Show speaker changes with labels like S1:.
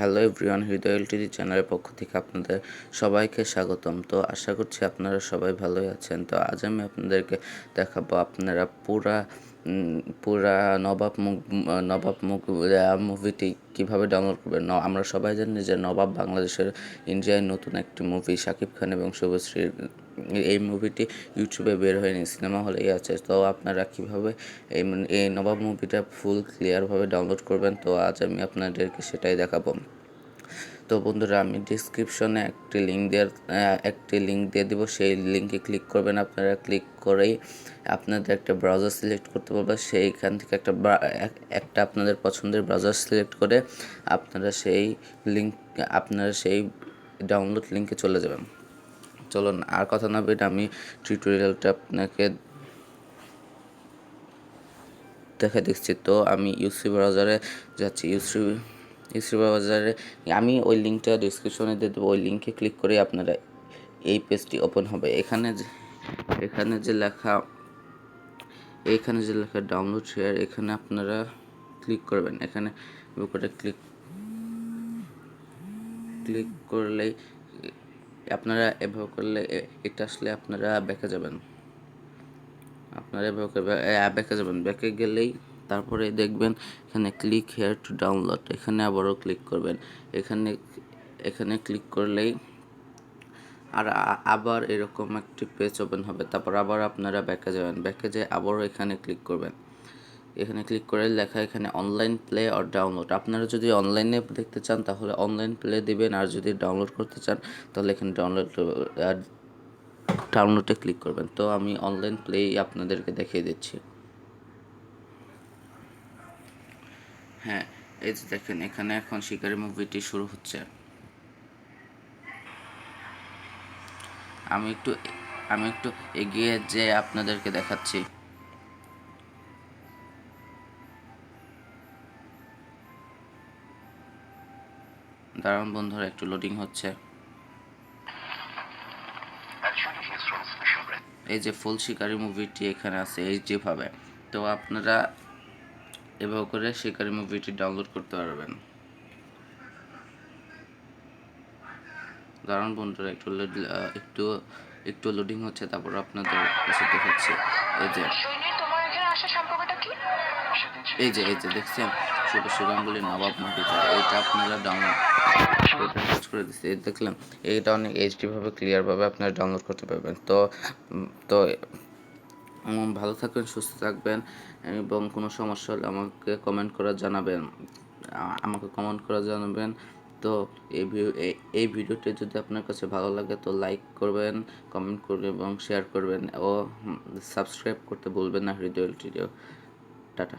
S1: Hello everyone হৃদয় Ltd চ্যানেলের পক্ষ থেকে আপনাদের সবাইকে স্বাগতম। তো আশা করছি আপনারা সবাই ভালোই আছেন। তো আজ আমি আপনাদেরকে দেখাবো আপনারা পুরা পুরা নবাব নবাব মুভিটি কীভাবে ডাউনলোড করবেন আমরা সবাই জানি যে নবাব বাংলাদেশের ইন্ডিয়ায় নতুন একটি মুভি শাকিব খান এবং শুভশ্রীর এই মুভিটি ইউটিউবে বের হয়নি সিনেমা হলেই আছে। তো আপনারা কীভাবে এই এই নবাব মুভিটা ফুল ক্লিয়ারভাবে ডাউনলোড করবেন? তো আজ আমি আপনাদেরকে সেটাই দেখাবো। তো বন্ধুরা, আমি ডিসক্রিপশনে একটি লিঙ্ক দেওয়ার একটি লিঙ্ক দিয়ে দিব। সেই লিঙ্কে ক্লিক করবেন। আপনারা ক্লিক করেই আপনাদের একটা ব্রাউজার সিলেক্ট করতে পারবে। সেইখান থেকে একটা একটা আপনাদের পছন্দের ব্রাউজার সিলেক্ট করে আপনারা সেই লিঙ্ক আপনারা সেই ডাউনলোড লিঙ্কে চলে যাবেন। চলুন, আর কথা না বেটে আমি টিউটোরিয়ালটা আপনাকে দেখা দিচ্ছি। তো আমি ইউসি ব্রাউজারে যাচ্ছি। ইউসি ব্রাউজারে আমি ওই লিঙ্কটা ডিসক্রিপশনে দিয়ে দেবো, ওই লিঙ্কে ক্লিক করে আপনারা এই পেজটি ওপেন হবে। এখানে যে এখানে যে লেখা, এখানে যে লেখা ডাউনলোড শেয়ার এখানে আপনারা ক্লিক করবেন। এখানে করে ক্লিক ক্লিক করলেই আপনারা এভাবে করলে এটা আসলে আপনারা ব্যাকে যাবেন। আপনারা এভাবে ব্যাকে যাবেন। ব্যাকে গেলেই তারপরে দেখবেন এখানে ক্লিক হেয়ার টু ডাউনলোড এখানে আবারও ক্লিক করবেন। এখানে এখানে ক্লিক করলেই আর আবার এরকম একটি পেজ ওপেন হবে। তারপর আবার আপনারা ব্যাকে যাবেন। ব্যাকে যেয়ে আবারও এখানে ক্লিক করবেন। এখানে ক্লিক করে লেখা এখানে অনলাইন প্লে আর ডাউনলোড আপনারা যদি অনলাইনে দেখতে চান, তাহলে অনলাইন প্লে দিবেন। আর যদি ডাউনলোড করতে চান, তাহলে এখানে ডাউনলোড ডাউনলোডে ক্লিক করবেন। তো আমি অনলাইন প্লেই আপনাদেরকে দেখিয়ে দিচ্ছি। হ্যাঁ এই যে দেখেন, এখানে এখন শিকারি মুভিটি শুরু হচ্ছে। আমি একটু আমি একটু এগিয়ে যে আপনাদেরকে দেখাচ্ছি। দাঁড়ান বন্ধুরা, একটু লোডিং হচ্ছে. এই যে ফুল শিকারি মুভিটি এখানে আছে এইচডি ভাবে তো আপনারা এভাবে করে শিকারি মুভিটি ডাউনলোড করতে পারবেন। দাঁড়ান বন্ধুরা, একটু একটু একটু লোডিং হচ্ছে, তারপর আপনাদের কাছে দেখাচ্ছি। এই যে। এই যে এই যে, দেখছেন? শুভশ্রী গাঙ্গুলি নবাব মুভিটা এইটা আপনারা ডাউনলোড করে দিচ্ছে। এই দেখলাম, এইটা অনেক এইচডি ভাবে ক্লিয়ার ভাবে আপনারা ডাউনলোড করতে পারবেন। তো তো ভালো থাকবেন, সুস্থ থাকবেন, এবং কোনো সমস্যা হলে আমাকে কমেন্ট করে জানাবেন। আমাকে কমেন্ট করে জানাবেন। তো এই এই- ভিডিওটি যদি আপনার কাছে ভালো লাগে তো লাইক করবেন কমেন্ট করবেন এবং শেয়ার করবেন। ও সাবস্ক্রাইব করতে ভুলবেন না হৃদয় টাটা।